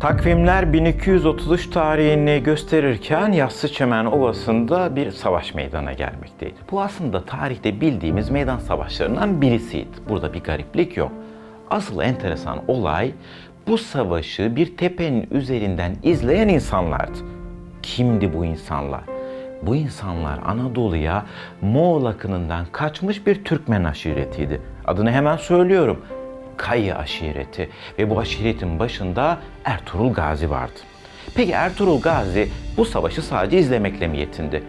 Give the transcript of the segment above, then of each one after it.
Takvimler 1233 tarihini gösterirken Yassıçemen Ovası'nda bir savaş meydana gelmekteydi. Bu aslında tarihte bildiğimiz meydan savaşlarından birisiydi. Burada bir gariplik yok. Asıl enteresan olay bu savaşı bir tepenin üzerinden izleyen insanlardı. Kimdi bu insanlar? Bu insanlar Anadolu'ya Moğol akınından kaçmış bir Türkmen aşiretiydi. Adını hemen söylüyorum. Kayı aşireti ve bu aşiretin başında Ertuğrul Gazi vardı. Peki Ertuğrul Gazi bu savaşı sadece izlemekle mi yetindi?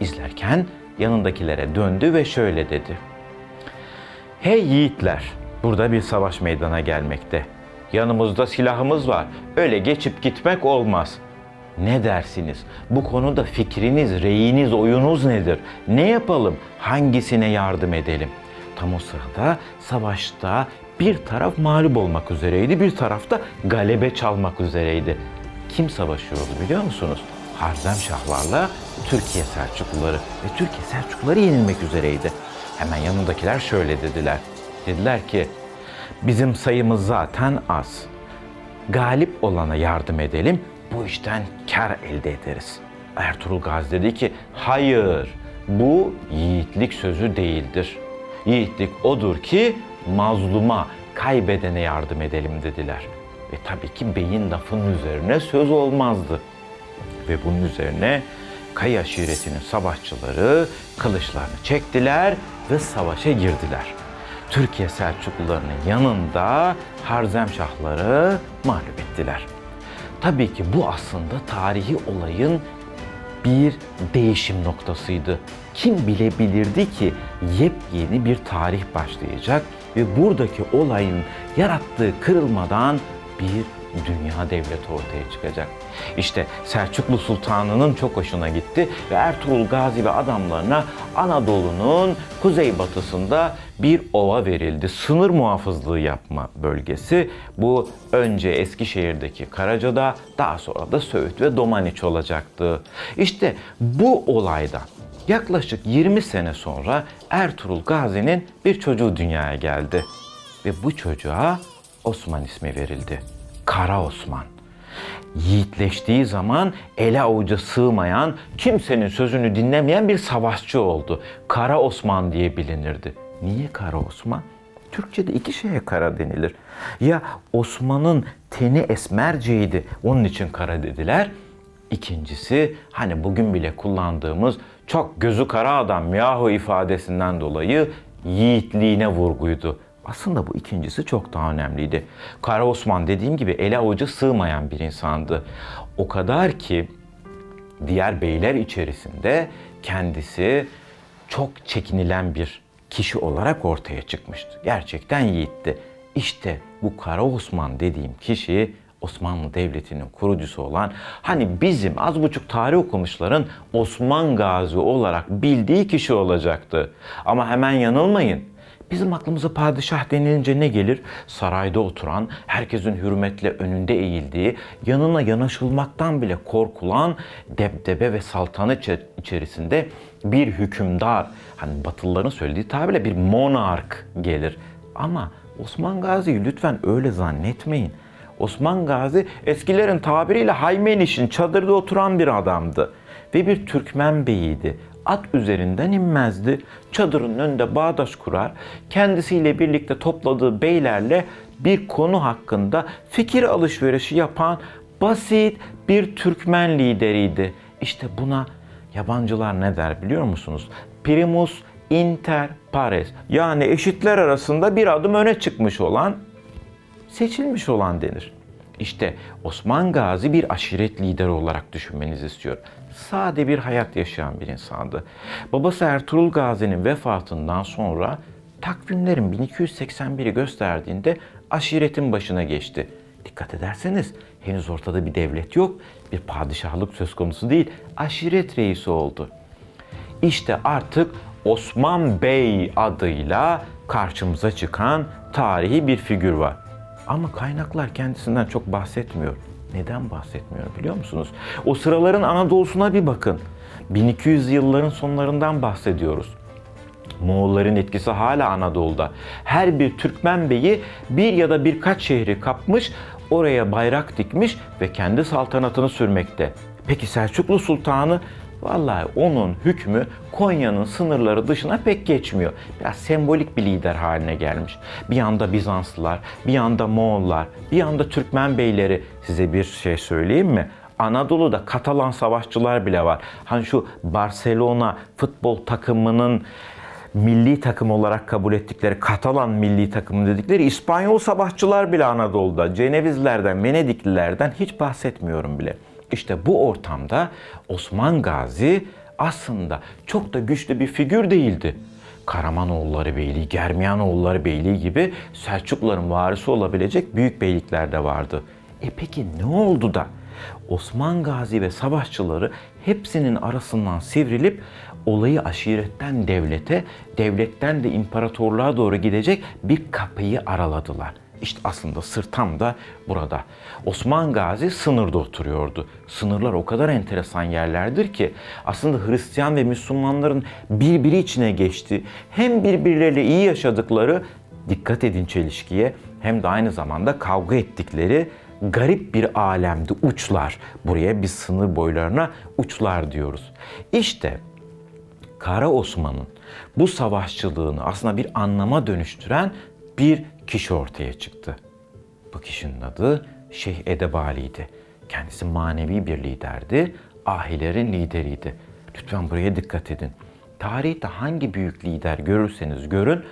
İzlerken yanındakilere döndü ve şöyle dedi. Hey yiğitler, burada bir savaş meydana gelmekte. Yanımızda silahımız var. Öyle geçip gitmek olmaz. Ne dersiniz? Bu konuda fikriniz, reyiniz, oyunuz nedir? Ne yapalım? Hangisine yardım edelim? Tam o sırada savaşta bir taraf mağlup olmak üzereydi, bir taraf da galebe çalmak üzereydi. Kim savaşıyordu biliyor musunuz? Harzemşahlarla Türkiye Selçukluları ve Türkiye Selçukluları yenilmek üzereydi. Hemen yanındakiler şöyle dediler. Dediler ki bizim sayımız zaten az. Galip olana yardım edelim, bu işten kar elde ederiz. Ertuğrul Gazi dedi ki hayır bu yiğitlik sözü değildir. Yiğitlik odur ki mazluma, kaybedene yardım edelim dediler. Ve tabii ki beyin lafının üzerine söz olmazdı. Ve bunun üzerine Kayı aşiretinin savaşçıları kılıçlarını çektiler ve savaşa girdiler. Türkiye Selçuklularının yanında Harzemşahları mağlup ettiler. Tabii ki bu aslında tarihi olayın bir değişim noktasıydı. Kim bilebilirdi ki yepyeni bir tarih başlayacak ve buradaki olayın yarattığı kırılmadan bir dünya devleti ortaya çıkacak. İşte Selçuklu Sultanı'nın çok hoşuna gitti ve Ertuğrul Gazi ve adamlarına Anadolu'nun kuzeybatısında bir ova verildi. Sınır muhafızlığı yapma bölgesi. Bu önce Eskişehir'deki Karaca'da daha sonra da Söğüt ve Domaniç olacaktı. İşte bu olaydan yaklaşık 20 sene sonra Ertuğrul Gazi'nin bir çocuğu dünyaya geldi. Ve bu çocuğa Osman ismi verildi. Kara Osman. Yiğitleştiği zaman ele avuca sığmayan, kimsenin sözünü dinlemeyen bir savaşçı oldu. Kara Osman diye bilinirdi. Niye Kara Osman? Türkçe'de iki şeye kara denilir. Ya Osman'ın teni esmerceydi, onun için kara dediler. İkincisi hani bugün bile kullandığımız çok gözü kara adam yahu ifadesinden dolayı yiğitliğine vurguydu. Aslında bu ikincisi çok daha önemliydi. Kara Osman dediğim gibi ele avuca sığmayan bir insandı. O kadar ki diğer beyler içerisinde kendisi çok çekinilen bir kişi olarak ortaya çıkmıştı. Gerçekten yiğitti. İşte bu Kara Osman dediğim kişi Osmanlı Devleti'nin kurucusu olan hani bizim az buçuk tarih okumuşların Osman Gazi olarak bildiği kişi olacaktı. Ama hemen yanılmayın. Bizim aklımıza padişah denilince ne gelir? Sarayda oturan, herkesin hürmetle önünde eğildiği, yanına yanaşılmaktan bile korkulan debdebe ve saltanat içe- içerisinde bir hükümdar, hani Batılıların söylediği tabirle bir monark gelir. Ama Osman Gazi'yi lütfen öyle zannetmeyin. Osman Gazi eskilerin tabiriyle Haymeniş'in çadırda oturan bir adamdı ve bir Türkmen beyiydi. At üzerinden inmezdi. Çadırın önünde bağdaş kurar, kendisiyle birlikte topladığı beylerle bir konu hakkında fikir alışverişi yapan basit bir Türkmen lideriydi. İşte buna yabancılar ne der biliyor musunuz? Primus inter pares yani eşitler arasında bir adım öne çıkmış olan seçilmiş olan denir. İşte Osman Gazi bir aşiret lideri olarak düşünmenizi istiyorum. Sade bir hayat yaşayan bir insandı. Babası Ertuğrul Gazi'nin vefatından sonra takvimlerin 1281'i gösterdiğinde aşiretin başına geçti. Dikkat ederseniz henüz ortada bir devlet yok, bir padişahlık söz konusu değil, aşiret reisi oldu. İşte artık Osman Bey adıyla karşımıza çıkan tarihi bir figür var. Ama kaynaklar kendisinden çok bahsetmiyor. Neden bahsetmiyor biliyor musunuz? O sıraların Anadolu'suna bir bakın. 1200 yılların sonlarından bahsediyoruz. Moğolların etkisi hala Anadolu'da. Her bir Türkmen beyi bir ya da birkaç şehri kapmış, oraya bayrak dikmiş ve kendi saltanatını sürmekte. Peki Selçuklu Sultanı Vallahi onun hükmü Konya'nın sınırları dışına pek geçmiyor. Biraz sembolik bir lider haline gelmiş. Bir yanda Bizanslılar, bir yanda Moğollar, bir yanda Türkmen beyleri. Size bir şey söyleyeyim mi? Anadolu'da Katalan savaşçılar bile var. Hani şu Barcelona futbol takımının milli takım olarak kabul ettikleri Katalan milli takımı dedikleri İspanyol savaşçılar bile Anadolu'da. Cenevizlerden, Venediklilerden hiç bahsetmiyorum bile. İşte bu ortamda Osman Gazi aslında çok da güçlü bir figür değildi. Karamanoğulları Beyliği, Germiyanoğulları Beyliği gibi Selçukluların varisi olabilecek büyük beylikler de vardı. E peki ne oldu da Osman Gazi ve savaşçıları hepsinin arasından sivrilip olayı aşiretten devlete, devletten de imparatorluğa doğru gidecek bir kapıyı araladılar. İşte aslında sır tam da burada. Osman Gazi sınırda oturuyordu. Sınırlar o kadar enteresan yerlerdir ki aslında Hristiyan ve Müslümanların birbiri içine geçti. Hem birbirleriyle iyi yaşadıkları, dikkat edin çelişkiye, hem de aynı zamanda kavga ettikleri garip bir alemdi uçlar. Buraya biz sınır boylarına uçlar diyoruz. İşte Kara Osman'ın bu savaşçılığını aslında bir anlama dönüştüren bir kişi ortaya çıktı. Bu kişinin adı Şeyh Edebali'ydi. Kendisi manevi bir liderdi, ahilerin lideriydi. Lütfen buraya dikkat edin. Tarihte hangi büyük lider görürseniz görün,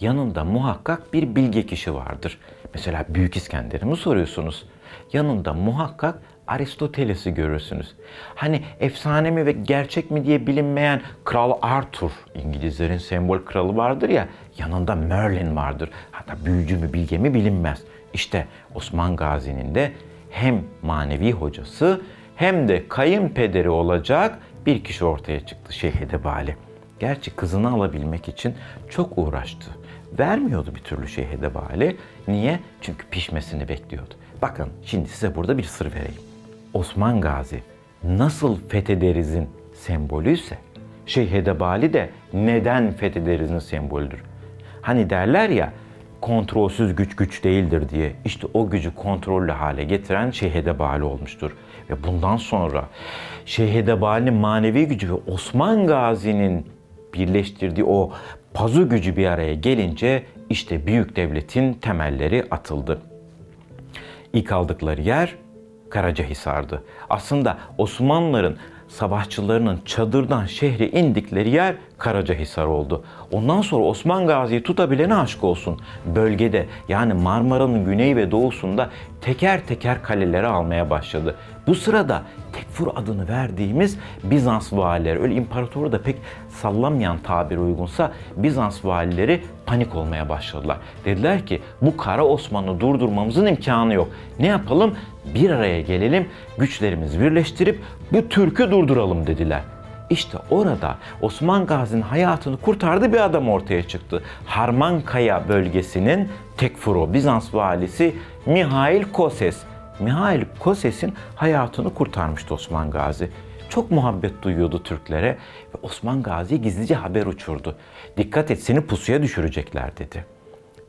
yanında muhakkak bir bilge kişi vardır. Mesela Büyük İskender'i mi soruyorsunuz? Yanında muhakkak Aristoteles'i görürsünüz. Hani efsane mi ve gerçek mi diye bilinmeyen Kral Arthur, İngilizlerin sembol kralı vardır ya, yanında Merlin vardır. Hatta büyücü mü bilge mi bilinmez. İşte Osman Gazi'nin de hem manevi hocası hem de kayınpederi olacak bir kişi ortaya çıktı Şeyh Edebali. Gerçi kızını alabilmek için çok uğraştı. Vermiyordu bir türlü Şeyh Edebali. Niye? Çünkü pişmesini bekliyordu. Bakın şimdi size burada bir sır vereyim. Osman Gazi nasıl fethederizin sembolüyse Şeyh Edebali de neden fethederizin sembolüdür. Hani derler ya kontrolsüz güç güç değildir diye. İşte o gücü kontrollü hale getiren Şeyh Edebali olmuştur. Ve bundan sonra Şeyh Edebali'nin manevi gücü ve Osman Gazi'nin birleştirdiği o pazu gücü bir araya gelince işte büyük devletin temelleri atıldı. İlk aldıkları yer Karacahisar'dı. Aslında Osmanlıların savaşçılarının çadırdan şehre indikleri yer Karacahisar oldu. Ondan sonra Osman Gazi'yi tutabilene aşk olsun. Bölgede yani Marmara'nın güney ve doğusunda teker teker kaleleri almaya başladı. Bu sırada Tekfur adını verdiğimiz Bizans valileri, öyle imparatoru da pek sallamayan tabir uygunsa Bizans valileri panik olmaya başladılar. Dediler ki bu Kara Osman'ı durdurmamızın imkanı yok. Ne yapalım? Bir araya gelelim, güçlerimizi birleştirip bu Türk'ü durduralım dediler. İşte orada Osman Gazi'nin hayatını kurtardığı bir adam ortaya çıktı. Harmankaya bölgesinin Tekfuro, Bizans valisi Mihail Koses. Mihail Koses'in hayatını kurtarmıştı Osman Gazi. Çok muhabbet duyuyordu Türklere ve Osman Gazi gizlice haber uçurdu. Dikkat et seni pusuya düşürecekler dedi.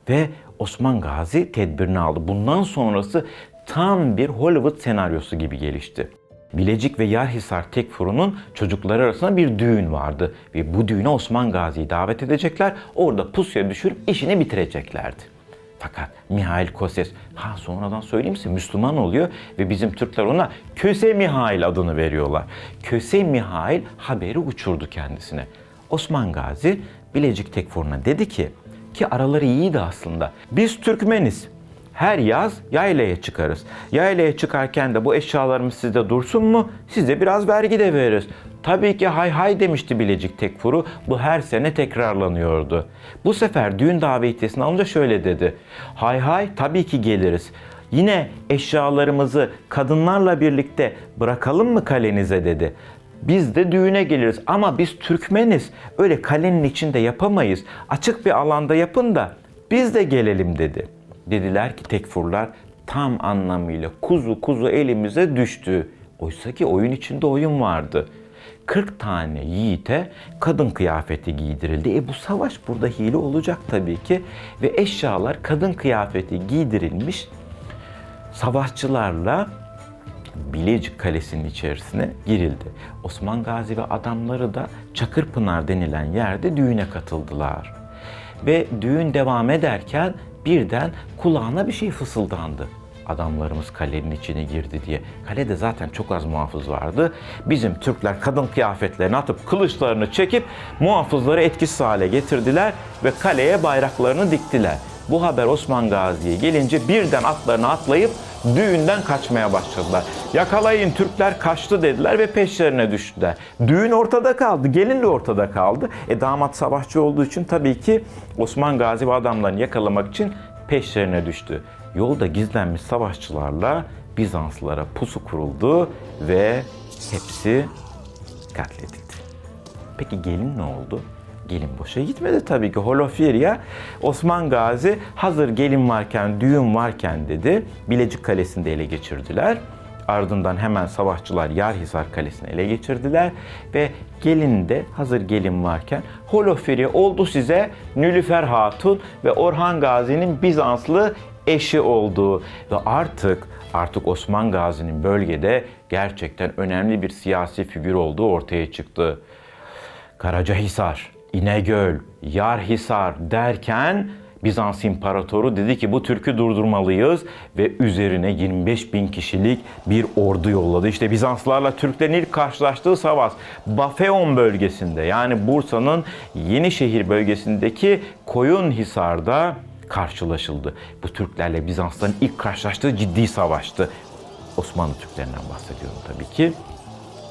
Ve Osman Gazi tedbirini aldı. Bundan sonrası tam bir Hollywood senaryosu gibi gelişti. Bilecik ve Yarhisar Tekfuru'nun çocukları arasında bir düğün vardı ve bu düğüne Osman Gazi'yi davet edecekler. Orada pusuya düşürüp işini bitireceklerdi. Fakat Mihail Koses, ha sonradan söyleyeyim size Müslüman oluyor ve bizim Türkler ona Köse Mihail adını veriyorlar. Köse Mihail haberi uçurdu kendisine. Osman Gazi Bilecik Tekfuru'na dedi ki, ki araları iyiydi aslında. Biz Türkmeniz. Her yaz yaylaya çıkarız. Yaylaya çıkarken de bu eşyalarımız sizde dursun mu? Size biraz vergi de veririz. Tabii ki hay hay demişti Bilecik Tekfuru. Bu her sene tekrarlanıyordu. Bu sefer düğün davetiyesini alınca şöyle dedi. Hay hay tabii ki geliriz. Yine eşyalarımızı kadınlarla birlikte bırakalım mı kalenize dedi. Biz de düğüne geliriz ama biz Türkmeniz. Öyle kalenin içinde yapamayız. Açık bir alanda yapın da biz de gelelim dedi. Dediler ki tekfurlar tam anlamıyla kuzu kuzu elimize düştü. Oysa ki oyun içinde oyun vardı. 40 tane yiğite kadın kıyafeti giydirildi. E bu savaş burada hile olacak tabii ki. Ve eşyalar kadın kıyafeti giydirilmiş savaşçılarla Bilecik Kalesi'nin içerisine girildi. Osman Gazi ve adamları da Çakırpınar denilen yerde düğüne katıldılar. Ve düğün devam ederken birden kulağına bir şey fısıldandı. Adamlarımız kalenin içine girdi diye. Kalede zaten çok az muhafız vardı. Bizim Türkler kadın kıyafetlerini atıp kılıçlarını çekip muhafızları etkisiz hale getirdiler ve kaleye bayraklarını diktiler. Bu haber Osman Gazi'ye gelince birden atlarına atlayıp düğünden kaçmaya başladılar. Yakalayın Türkler kaçtı dediler ve peşlerine düştüler. Düğün ortada kaldı, gelin de ortada kaldı. E damat savaşçı olduğu için tabii ki Osman Gazi ve adamlarını yakalamak için peşlerine düştü. Yolda gizlenmiş savaşçılarla Bizanslılara pusu kuruldu ve hepsi katledildi. Peki gelin ne oldu? Gelin boşa gitmedi tabii ki. Holofirya Osman Gazi hazır gelin varken, düğün varken dedi. Bilecik Kalesi'nde ele geçirdiler. Ardından hemen savaşçılar Yarhisar Kalesi'ni ele geçirdiler ve gelin de hazır gelin varken Holofirya oldu size Nülüfer Hatun ve Orhan Gazi'nin Bizanslı eşi oldu ve artık artık Osman Gazi'nin bölgede gerçekten önemli bir siyasi figür olduğu ortaya çıktı. Karacahisar, İnegöl, Yarhisar derken Bizans İmparatoru dedi ki bu Türk'ü durdurmalıyız ve üzerine 25 bin kişilik bir ordu yolladı. İşte Bizanslarla Türklerin ilk karşılaştığı savaş Bafeon bölgesinde yani Bursa'nın Yenişehir bölgesindeki Koyunhisar'da karşılaşıldı. Bu Türklerle Bizansların ilk karşılaştığı ciddi savaştı. Osmanlı Türklerinden bahsediyorum tabii ki.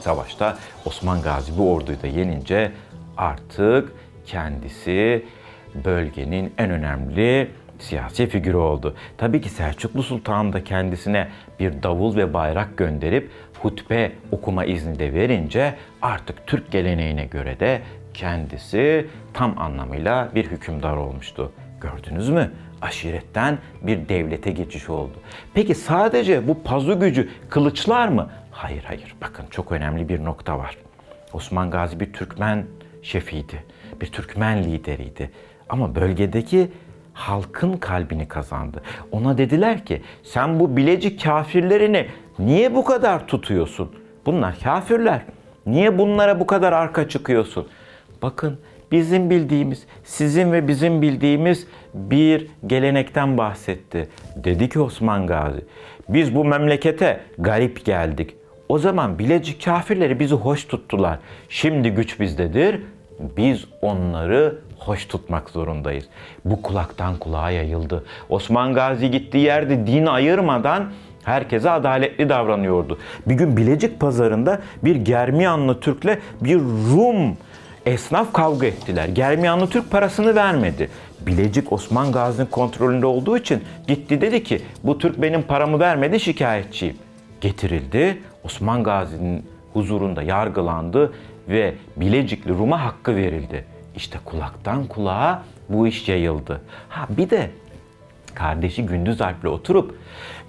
Savaşta Osman Gazi bu orduyu da yenince artık kendisi bölgenin en önemli siyasi figürü oldu. Tabii ki Selçuklu Sultan da kendisine bir davul ve bayrak gönderip hutbe okuma izni de verince artık Türk geleneğine göre de kendisi tam anlamıyla bir hükümdar olmuştu. Gördünüz mü? Aşiretten bir devlete geçiş oldu. Peki sadece bu pazu gücü kılıçlar mı? Hayır hayır. Bakın çok önemli bir nokta var. Osman Gazi bir Türkmen şefiydi. Bir Türkmen lideriydi. Ama bölgedeki halkın kalbini kazandı. Ona dediler ki sen bu Bilecik kafirlerini niye bu kadar tutuyorsun? Bunlar kafirler. Niye bunlara bu kadar arka çıkıyorsun? Bakın bizim bildiğimiz, sizin ve bizim bildiğimiz bir gelenekten bahsetti. Dedi ki Osman Gazi, biz bu memlekete garip geldik. O zaman Bilecik kafirleri bizi hoş tuttular. Şimdi güç bizdedir. Biz onları hoş tutmak zorundayız. Bu kulaktan kulağa yayıldı. Osman Gazi gittiği yerde din ayırmadan herkese adaletli davranıyordu. Bir gün Bilecik pazarında bir Germiyanlı Türk'le bir Rum esnaf kavga ettiler. Germiyanlı Türk parasını vermedi. Bilecik Osman Gazi'nin kontrolünde olduğu için gitti dedi ki bu Türk benim paramı vermedi şikayetçiyim. Getirildi. Osman Gazi'nin huzurunda yargılandı ve Bilecikli Rum'a hakkı verildi. İşte kulaktan kulağa bu iş yayıldı. Ha bir de kardeşi Gündüz Alp'le oturup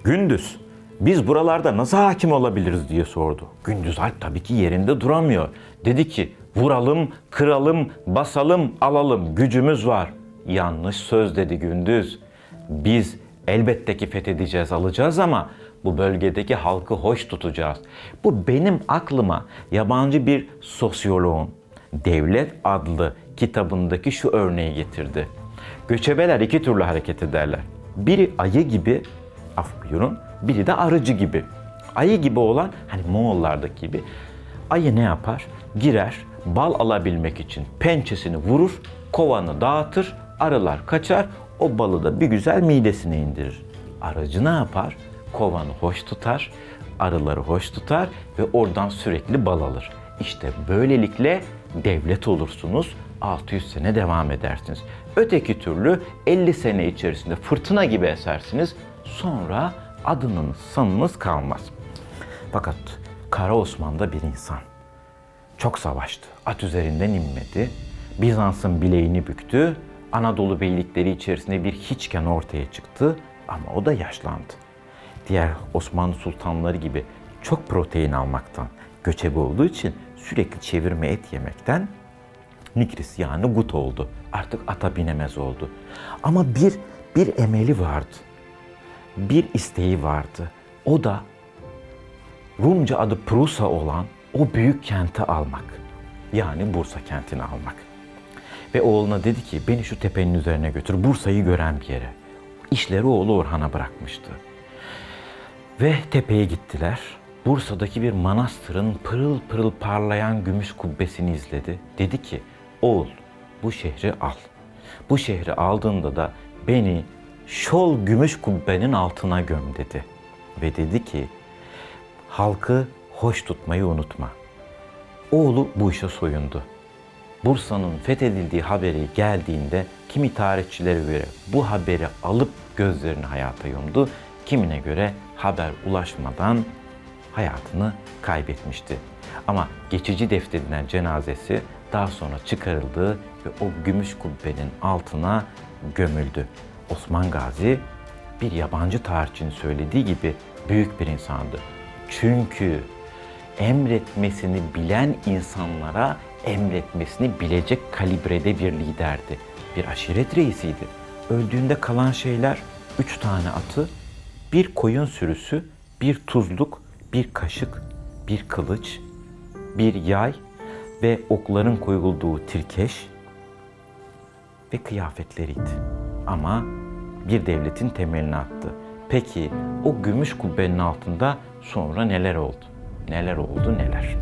Gündüz biz buralarda nasıl hakim olabiliriz diye sordu. Gündüz Alp tabii ki yerinde duramıyor. Dedi ki vuralım, kıralım, basalım, alalım gücümüz var. Yanlış söz dedi Gündüz. Biz elbette ki fethedeceğiz, alacağız ama bu bölgedeki halkı hoş tutacağız. Bu benim aklıma yabancı bir sosyoloğun Devlet adlı kitabındaki şu örneği getirdi. Göçebeler iki türlü hareket ederler. Biri ayı gibi, af buyurun, biri de arıcı gibi. Ayı gibi olan, hani Moğollardaki gibi, ayı ne yapar? Girer, bal alabilmek için pençesini vurur, kovanı dağıtır, arılar kaçar, o balı da bir güzel midesine indirir. Arıcı ne yapar? Kovanı hoş tutar, arıları hoş tutar ve oradan sürekli bal alır. İşte böylelikle devlet olursunuz, 600 sene devam edersiniz. Öteki türlü 50 sene içerisinde fırtına gibi esersiniz, sonra adınız sanınız kalmaz. Fakat Kara Osman da bir insan. Çok savaştı. At üzerinden inmedi. Bizans'ın bileğini büktü. Anadolu beylikleri içerisinde bir hiçken ortaya çıktı ama o da yaşlandı. Diğer Osmanlı sultanları gibi çok protein almaktan, göçebe olduğu için sürekli çevirme et yemekten Nikris yani gut oldu. Artık ata binemez oldu. Ama bir bir emeli vardı. bir isteği vardı. O da Rumca adı Prusa olan o büyük kenti almak. Yani Bursa kentini almak. Ve oğluna dedi ki beni şu tepenin üzerine götür Bursa'yı gören bir yere. İşleri oğlu Orhan'a bırakmıştı. Ve tepeye gittiler. Bursa'daki bir manastırın pırıl pırıl parlayan gümüş kubbesini izledi. Dedi ki, oğul bu şehri al. Bu şehri aldığında da beni şol gümüş kubbenin altına göm dedi. Ve dedi ki, halkı hoş tutmayı unutma. Oğlu bu işe soyundu. Bursa'nın fethedildiği haberi geldiğinde kimi tarihçilere göre bu haberi alıp gözlerini hayata yumdu, kimine göre haber ulaşmadan hayatını kaybetmişti. Ama geçici defnedilen cenazesi daha sonra çıkarıldı ve o gümüş kubbenin altına gömüldü. Osman Gazi bir yabancı tarihçinin söylediği gibi büyük bir insandı. Çünkü emretmesini bilen insanlara emretmesini bilecek kalibrede bir liderdi. Bir aşiret reisiydi. Öldüğünde kalan şeyler üç tane atı, bir koyun sürüsü, bir tuzluk, bir kaşık, bir kılıç, bir yay ve okların koyulduğu tirkeş ve kıyafetleriydi. Ama bir devletin temelini attı. Peki o gümüş kubbenin altında sonra neler oldu? Neler oldu neler?